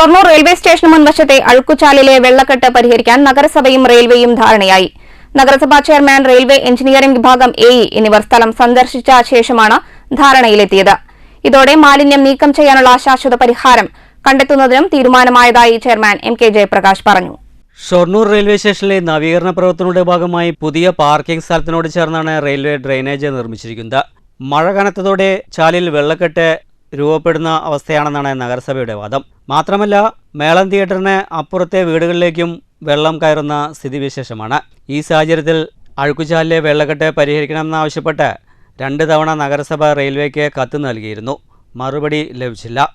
Shoranur railway സ്റ്റേഷന് മുൻവശത്തെ അഴുക്കുചാലിലെ വെള്ളക്കെട്ട് പരിഹരിക്കാൻ നഗരസഭയും റെയിൽവേയും ധാരണയായി. നഗരസഭാ ചെയർമാൻ റെയിൽവേ എഞ്ചിനീയറിംഗ് വിഭാഗം എ എന്നിവർ സ്ഥലം സന്ദർശിച്ച ശേഷമാണ് ധാരണയിലെത്തിയത്. ഇതോടെ മാലിന്യം നീക്കം ചെയ്യാനുള്ള ശാശ്വത പരിഹാരം കണ്ടെത്തുന്നതിനും തീരുമാനമായതായി ചെയർമാൻ എം കെ ജയപ്രകാശ് പറഞ്ഞു. ഷൊർണൂർ റെയിൽവേ സ്റ്റേഷനിലെ നവീകരണ പ്രവർത്തനങ്ങളുടെ ഭാഗമായി പുതിയ പാർക്കിംഗ് സ്ഥലത്തിനോട് ചേർന്നാണ് റെയിൽവേ ഡ്രെയിനേജ് നിർമ്മിച്ചിരിക്കുന്നത്. മഴ കനത്തതോടെ ചാലിൽ വെള്ളക്കെട്ട് രൂപപ്പെടുന്ന അവസ്ഥയാണെന്നാണ് നഗരസഭയുടെ വാദം. മാത്രമല്ല മേളം തിയേറ്ററിന് അപ്പുറത്തെ വീടുകളിലേക്കും വെള്ളം കയറുന്ന സ്ഥിതിവിശേഷമാണ്. ഈ സാഹചര്യത്തിൽ അഴുക്കുചാലിലെ വെള്ളക്കെട്ട് പരിഹരിക്കണമെന്നാവശ്യപ്പെട്ട് രണ്ട് തവണ നഗരസഭ റെയിൽവേക്ക് കത്ത് നൽകിയിരുന്നു. മറുപടി ലഭിച്ചില്ല.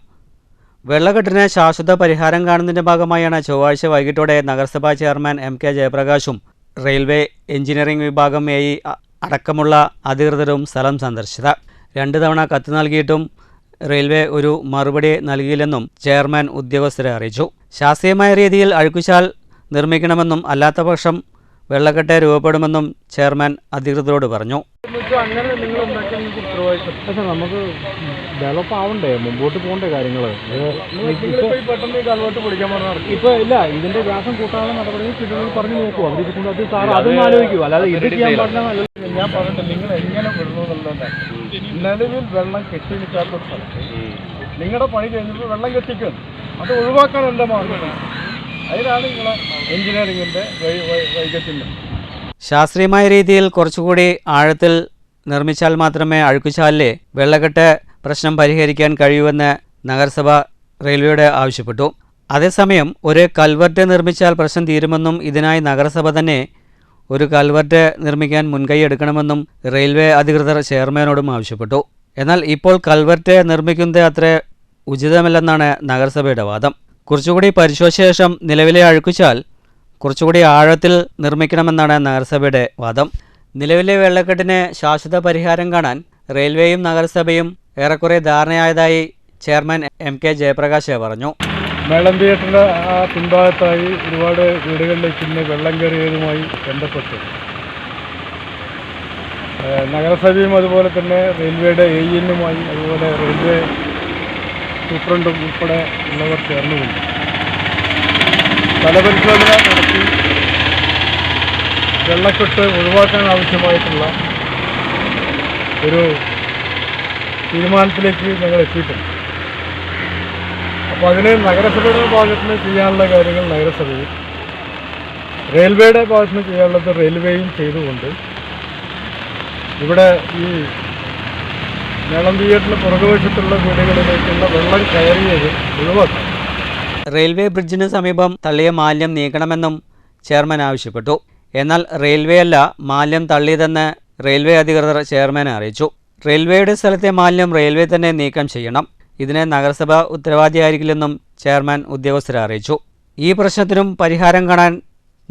വെള്ളക്കെട്ടിന് ശാശ്വത പരിഹാരം കാണുന്നതിന്റെ ഭാഗമായാണ് ചൊവ്വാഴ്ച വൈകിട്ടോടെ നഗരസഭാ ചെയർമാൻ എം കെ ജയപ്രകാശും റെയിൽവേ എഞ്ചിനീയറിംഗ് വിഭാഗം എ അടക്കമുള്ള അധികൃതരും സ്ഥലം സന്ദർശിച്ചത്. രണ്ട് തവണ കത്ത് നൽകിയിട്ടും റെയിൽവേ ഒരു മറുപടി നൽകിയില്ലെന്നും ചെയർമാൻ ഉദ്യോഗസ്ഥരെ അറിയിച്ചു. ശാസ്ത്രീയമായ രീതിയിൽ അഴുക്കുശാൽ നിർമ്മിക്കണമെന്നും അല്ലാത്തപക്ഷം വെള്ളക്കെട്ട് രൂപപ്പെടുമെന്നും ചെയർമാൻ അധികൃതരോട് പറഞ്ഞു. നമുക്ക് ഡെവലപ്പ് ആവണ്ടേ? മുമ്പോട്ട് പോകണ്ടേ കാര്യങ്ങൾ ഇപ്പൊ ഇല്ല ഇതിന്റെ വ്യാസം കൂട്ടാനുള്ള നടപടികൾ പറഞ്ഞു നോക്കൂ. അവരിത് അത് സാർ അതൊന്നും ആലോചിക്കൂ. അല്ലാതെ ഇത് ചെയ്യാൻ പാടില്ല ഞാൻ പറഞ്ഞിട്ട് നിങ്ങൾ എങ്ങനെ വിടണു എന്നുള്ളതാണ് നിലവിൽ വെള്ളം കെട്ടി നിൽക്കാത്ത സ്ഥലത്ത് നിങ്ങളുടെ പണി കഴിഞ്ഞപ്പോൾ വെള്ളം കെട്ടിക്കുന്നു അത് ഒഴിവാക്കാൻ എന്താ മാർഗം അതിനാണ് നിങ്ങളെ എഞ്ചിനീയറിംഗിന്റെ വൈകത്തിന്റെ ശാസ്ത്രീയമായ രീതിയിൽ കുറച്ചുകൂടി ആഴത്തിൽ നിർമ്മിച്ചാൽ മാത്രമേ അഴുക്കുചാലിലെ വെള്ളക്കെട്ട് പ്രശ്നം പരിഹരിക്കാൻ കഴിയൂവെന്ന് നഗരസഭ റെയിൽവേയുടെ ആവശ്യപ്പെട്ടു. അതേസമയം ഒരു കൽവർട്ട് നിർമ്മിച്ചാൽ പ്രശ്നം തീരുമെന്നും ഇതിനായി നഗരസഭ തന്നെ ഒരു കൽവറ്റ് നിർമ്മിക്കാൻ മുൻകൈ എടുക്കണമെന്നും റെയിൽവേ അധികൃതർ ചെയർമാനോടും ആവശ്യപ്പെട്ടു. എന്നാൽ ഇപ്പോൾ കൽവർട്ട് നിർമ്മിക്കുന്നത് അത്ര ഉചിതമല്ലെന്നാണ് നഗരസഭയുടെ വാദം. കുറച്ചുകൂടി പരിശോധിച്ച ശേഷം നിലവിലെ അഴുക്കുചാൽ കുറച്ചുകൂടി ആഴത്തിൽ നിർമ്മിക്കണമെന്നാണ് നഗരസഭയുടെ വാദം. നിലവിലെ വെള്ളക്കെട്ടിന് ശാശ്വത പരിഹാരം കാണാൻ റെയിൽവേയും നഗരസഭയും ഏറെക്കുറെ ധാരണയായതായി ചെയർമാൻ എം കെ ജയപ്രകാശ് പറഞ്ഞു. മേളം തിയേറ്ററിന്റെ ആ പിൻഭാഗത്തായി ഒരുപാട് വീടുകളിലേക്ക് ഇന്ന് വെള്ളം കയറിയതുമായി ബന്ധപ്പെട്ട്. നഗരസഭയും അതുപോലെ തന്നെ റെയിൽവേയുടെ എ എന്നുമായി അതുപോലെ റെയിൽവേ സൂപ്രണ്ടും ഉൾപ്പെടെ ഉള്ളവർ ചേർന്നുകൊണ്ട് സ്ഥലപരിശോധന നടത്തി വെള്ളക്കെട്ട് ഒഴിവാക്കാൻ ആവശ്യമായിട്ടുള്ള ഒരു തീരുമാനത്തിലേക്ക് ഞങ്ങൾ എത്തിയിട്ടുണ്ട്. അപ്പോൾ അതിന് നഗരസഭയുടെ ഭാഗത്ത് നിന്ന് ചെയ്യാനുള്ള കാര്യങ്ങൾ നഗരസഭയും റെയിൽവേയുടെ ഭാഗത്ത് നിന്ന് ചെയ്യാനുള്ളത് റെയിൽവേയും ചെയ്തുകൊണ്ട്. ഇവിടെ ഈ മേളം തിയേറ്ററിന് പുറകുവശത്തുള്ള വീടുകളിലേക്കുള്ള വെള്ളം കയറിയത് ഒഴിവാക്കണം റെയിൽവേ ബ്രിഡ്ജിന് സമീപം തള്ളിയ മാലിന്യം നീക്കണമെന്നും ചെയർമാൻ ആവശ്യപ്പെട്ടു. എന്നാൽ റെയിൽവേ അല്ല മാലിന്യം തള്ളിയതെന്ന് റെയിൽവേ അധികൃതർ ചെയർമാനെ അറിയിച്ചു. റെയിൽവേയുടെ സ്ഥലത്തെ മാലിന്യം റെയിൽവേ തന്നെ നീക്കം ചെയ്യണം. ഇതിന് നഗരസഭ ഉത്തരവാദിയായിരിക്കില്ലെന്നും ചെയർമാൻ ഉദ്യോഗസ്ഥരെ അറിയിച്ചു. ഈ പ്രശ്നത്തിനും പരിഹാരം കാണാൻ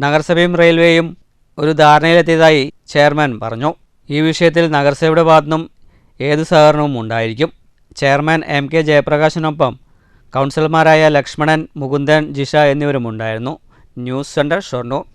നഗരസഭയും റെയിൽവേയും ഒരു ധാരണയിലെത്തിയതായി ചെയർമാൻ പറഞ്ഞു. ഈ വിഷയത്തിൽ നഗരസഭയുടെ ഭാഗത്തുനിന്നും ഏത് സഹകരണവും ഉണ്ടായിരിക്കും. ചെയർമാൻ എം കെ ജയപ്രകാശിനൊപ്പം കൗൺസിലർമാരായ Lakshmanan Mukundan Jisha എന്നിവരുമുണ്ടായിരുന്നു. News centre Shoranur.